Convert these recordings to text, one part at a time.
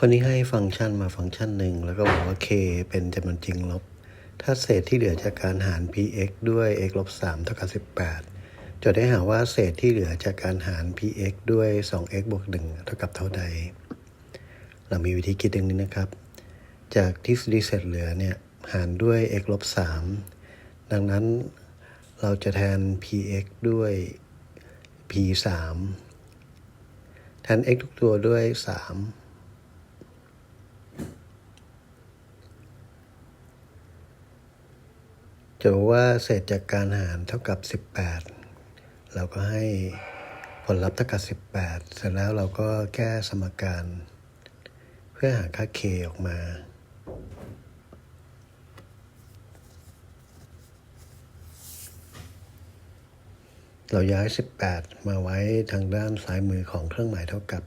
ข้อนี้ให้ฟังก์ชันมาฟังก์ชันหนึ่ง แล้วก็บอกว่า k เป็นจำนวนจริงลบ ถ้าเศษที่เหลือจากการหาร px ด้วย x ลบ3เท่ากับ18จทย์ได้หาว่าเศษที่เหลือจากการหาร px ด้วย 2x บวก1เท่ากับเท่าใด เรามีวิธีคิดดังนี้นะครับ จากทฤษฎีเศษเหลือเนี่ยหารด้วย x ลบ3ดังนั้นเราจะแทน px ด้วย p 3แทน x ทุกตัวด้วย 3 จะบอกว่าเศษจากการหารเท่ากับ 18 เราก็ให้ผลลัพธ์เท่ากับ 18 เสร็จแล้วเราก็แก้สมการ เพื่อหาค่า k ออกมาเราย้าย 18 มาไว้ทางด้านซ้ายมือของเครื่องหมายเท่ากับ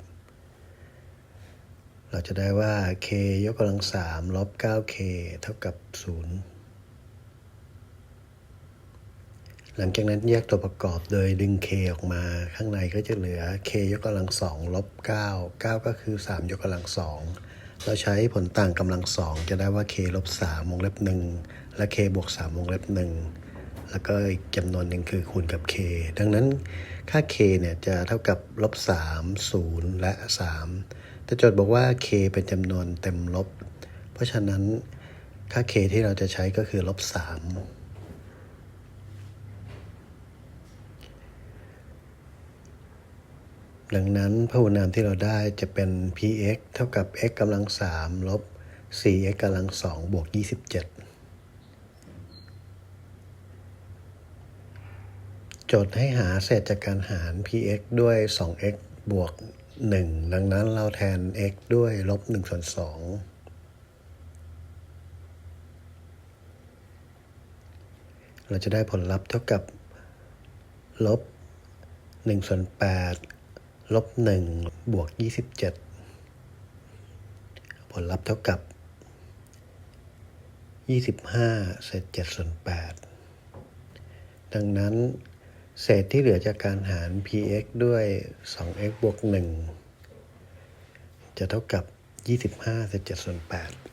เราจะได้ว่า k ยกกำลัง3ลบ 9k เท่ากับ 0 หลังจากนั้นแยกตัวประกอบโดยดึง k ออกมาข้างในก็จะเหลือ k ยกกำลัง2ลบ9 9 ก็คือ 3 ยกกำลัง2เราใช้ผลต่างกำลัง2จะได้ว่า k ลบ3วงเล็บ1และ k บวก3วงเล็บ1แล้วก็อีกจำนวนหนึ่งคือคูณกับ k ดังนั้นค่า k เนี่ยจะเท่ากับลบ3 0 และ 3 แต่โจทย์บอกว่า k เป็นจำนวนเต็มลบ เพราะฉะนั้นค่า k ที่เราจะใช้ก็คือลบ3 ดังนั้นพหุนามที่เราได้จะเป็น px เท่ากับ x กำลัง3ลบ 4x กำลัง2บวก 27 โจทย์ให้หาเศษจากการหาร px ด้วย 2x บวก 1 ดังนั้นเราแทน x ด้วยลบ1ส่วน2เราจะได้ผลลัพธ์เท่ากับลบ1ส่วน8 ลบ1บวก27ผลลัพธ์เท่ากับ25เศษ7ส่วน8ดังนั้น เศษที่เหลือจากการหาร px ด้วย 2x บวก1จะเท่ากับ 25เศษ7ส่วน8